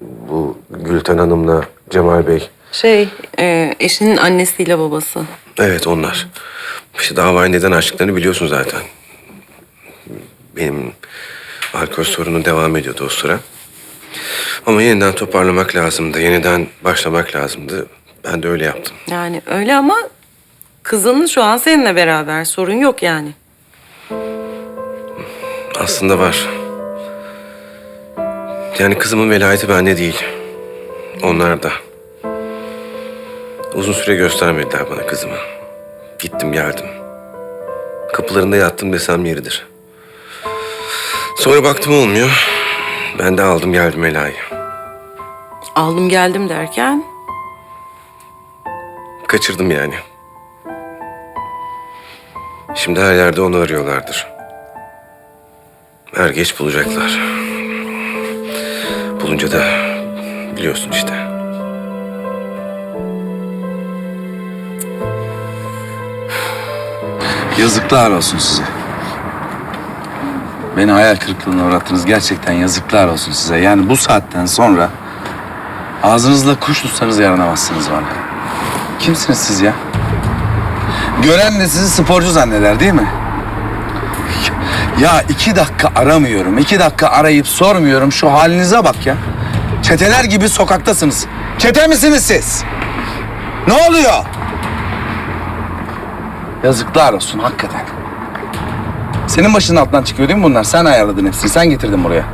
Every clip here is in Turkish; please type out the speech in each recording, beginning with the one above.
Bu Gülten Hanım'la Cemal Bey. Şey, e, eşinin annesiyle babası. Evet onlar. İşte davayı neden açtıklarını biliyorsun zaten. Benim alkol sorunu devam ediyordu o sıra. Ama yeniden toparlamak lazımdı. Yeniden başlamak lazımdı. Ben de öyle yaptım. Yani öyle ama kızın şu an seninle beraber. Sorun yok yani. Aslında var. Yani kızımın velayeti bende değil. Onlar da. Uzun süre göstermediler bana kızımı. Gittim geldim. Kapılarında yattım desem yeridir. Sonra baktım olmuyor. Ben de aldım geldim Ela'yı. Aldım geldim derken Kaçırdım yani. Şimdi her yerde onu arıyorlardır. Er geç bulacaklar. Bulunca da biliyorsun işte. Yazıklar olsun size. Beni hayal kırıklığına uğrattınız. Gerçekten yazıklar olsun size. Yani bu saatten sonra ağzınızla kuş tutsanız yaranamazsınız bana. Kimsiniz siz ya? Gören de sizi sporcu zanneder değil mi? Ya iki dakika aramıyorum. iki dakika arayıp sormuyorum. Şu halinize bak ya. Çeteler gibi sokaktasınız. Çete misiniz siz? Ne oluyor? Yazıklar olsun hakikaten. Senin başının altından çıkıyor değil mi bunlar? Sen ayarladın hepsini. Sen getirdin buraya.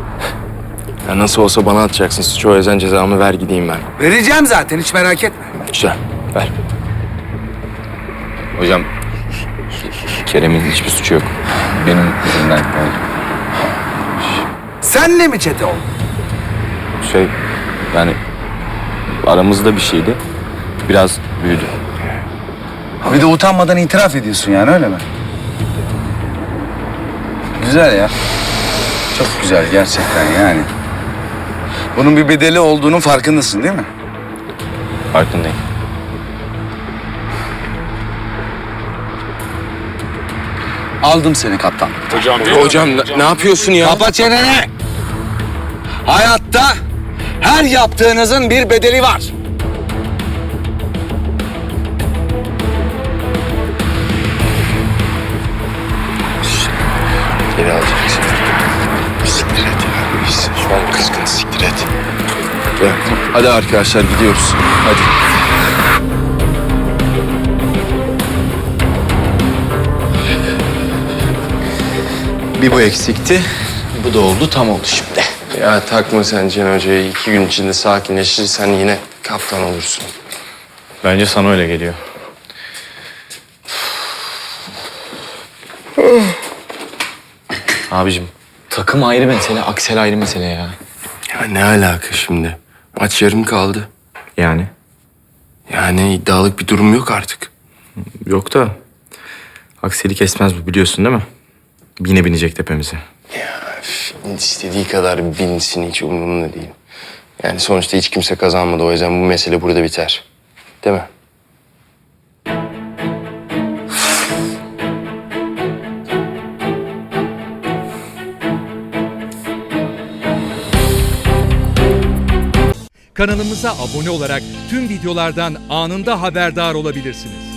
Ya nasıl olsa bana atacaksın suçu o yüzden cezamı ver gideyim ben. Vereceğim zaten hiç merak etme. Güzel ver. Hocam Kerem'in hiçbir suçu yok. Benim yüzümden oldu. Senle mi çete oldun? Şey yani aramızda bir şeydi. Biraz büyüdü. Bir de utanmadan itiraf ediyorsun yani öyle mi? Güzel ya. Çok güzel gerçekten yani. Bunun bir bedeli olduğunun farkındasın değil mi? Farkındayım. Aldım seni kaptan. Hocam ne, ne yapıyorsun ya? Kapa çeneni! Hayatta her yaptığınızın bir bedeli var. Geri alacaksın. Siktir et ya. Şu an kızgın siktir et. Ya, Hadi arkadaşlar gidiyoruz. Hadi. Bir bu eksikti. Bu da oldu tam oldu şimdi. Ya takma sen Can Hoca'yı. iki gün içinde sakinleşirsen yine kaptan olursun. Bence sana öyle geliyor. Abicim takım ayrı mesele, aksel ayrı mesele ya. Ya ne alaka şimdi? Maç yarım kaldı. Yani? Yani iddialık bir durum yok artık. Yok da akseli kesmez bu biliyorsun değil mi? Yine binecek tepemize. İstediği kadar binsin hiç umurumda değil. Yani sonuçta hiç kimse kazanmadı o yüzden bu mesele burada biter. Değil mi? Kanalımıza abone olarak tüm videolardan anında haberdar olabilirsiniz.